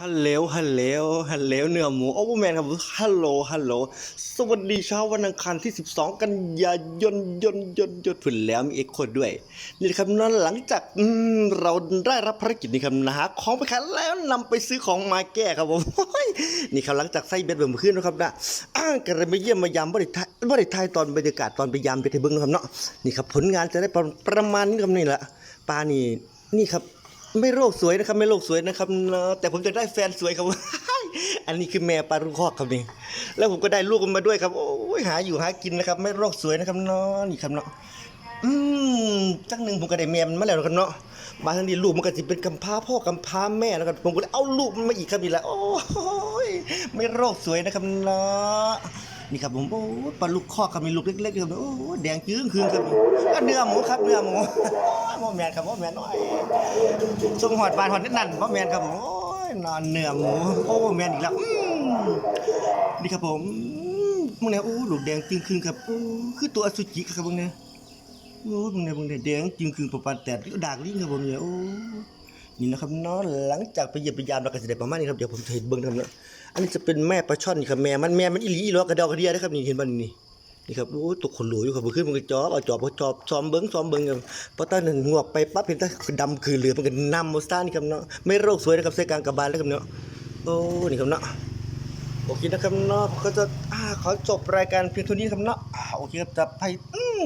ฮัลโหล ฮัลโหล ฮัลโหล เนื้อหมูโอ้แมนครับ ฮัลโหล ฮัลโหล สวัสดีเช้าวันอังคารที่ 12 กันยายนยนยนยนฝุ่นแล้วมีเอกคนด้วย นี่ครับนั่นหลังจากอืเราได้รับภารกิจนี่ครับนะฮะของไปขายแล้วนำไปซื้อของมาแก้ครับผม นี่ครับหลังจากไส้เบ็ดเบิ่มขึ้นนะครับนะอ้างกันเลยมาเยี่ยมมายามบริทายบริทายตอนบรรยากาศตอนไปยามไปไทยเบิ้งนะครับเนาะ นี่ครับผลงานจะได้ประประมาณนี้ครับนี่แหละปลานี่นี่ครับ ไม่โรคสวยนะครับ ไม่โรคสวยนะครับเนอะแต่ผมจะได้แฟนสวยครับ อันนี้คือแม่ปลาลูกคอกครับนี่แล้วผมก็ได้ลูกมันมาด้วยครับ โอ้ยหาอยู่หากินนะครับ ไม่โรคสวยนะครับเนาะนี่ครับเนาะอืมจังหนึ่งผมก็ได้แม่มันมาแล้วครับเนาะบางทีลูกมันก็จะเป็นกำพร้าพ่อกำพร้าแม่นะครับผมก็เลยเอาลูกมันมาอีกครับนี่แหละโอ้ยไม่โรคสวยนะครับเนาะ นี่ครับผมโอ้ยปลาลูกคอกครับมีลูกเล็กๆครับโอ้ยแดงจื้งคืนครับก็เนื้อหมูครับเนื้อหมูโมแมนครับโมแมนน้อยส่งหอดบานหอดนั่นพ่อแมนครับผมโอ้ยนอนเนื้อหมูโอ้แมนอีกแล้วนี่ครับผมมึงเนี่ยโอ้ลูกแดงจึงคืนครับโอ้คือตัวอสุจิครับมึงเนี่ยโอ้มึงเนี่ยมึงเนี่ยแดงจึงคืนประมาณแต่ดากลิ้นครับผมเนี่ยโอ้ นี่นะครับเนาะหลังจากไปเหยียบไปยามเราก็จะได้ประมาณนี้ครับเดี๋ยวผมจะเห็นเบิ้งทำเนะอันนี้จะเป็นแม่ปลาช่อนนี่ครับแม่มันแม่มันอีหลีอีหลอกระเดากระเดียนะครับนี่เห็นบ้านนี่นี่ครับโอ้ตกขนหลุยอยู่ครับขึ้นมันก็จอบเอาจอบเอาจอบซ้อมเบิ้งซ้อมเบิ้งครับพอตอนนั้นงวกไปปั๊บเห็นตาดำคือเหลือมันก็นำมาซ่านี่ครับเนาะไม่โรคสวยนะครับใส่กลางกระบาลแล้วครับเนาะโอ้นี่ครับเนาะ โอเคนะครับเนาะก็จะอ่าขอจบรายการเพียงเท่านี้ครับเนาะอ่าโอเคครับจะไปอืม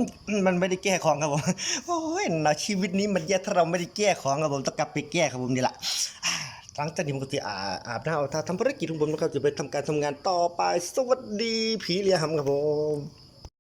มันไม่ได้แก้ของครับผมโอ้ยนะชีวิตนี้มันแย่ถ้าเราไม่ได้แก้ของครับผมต้องกลับไปแก้ครับผมนี่แหละหลังจากนี้ผมก็จะอาอาบน้ำเอาท่าทำภารกิจของผมนะครับจะไปทำการทำงานต่อไป สวัสดีผีเลียหำครับผม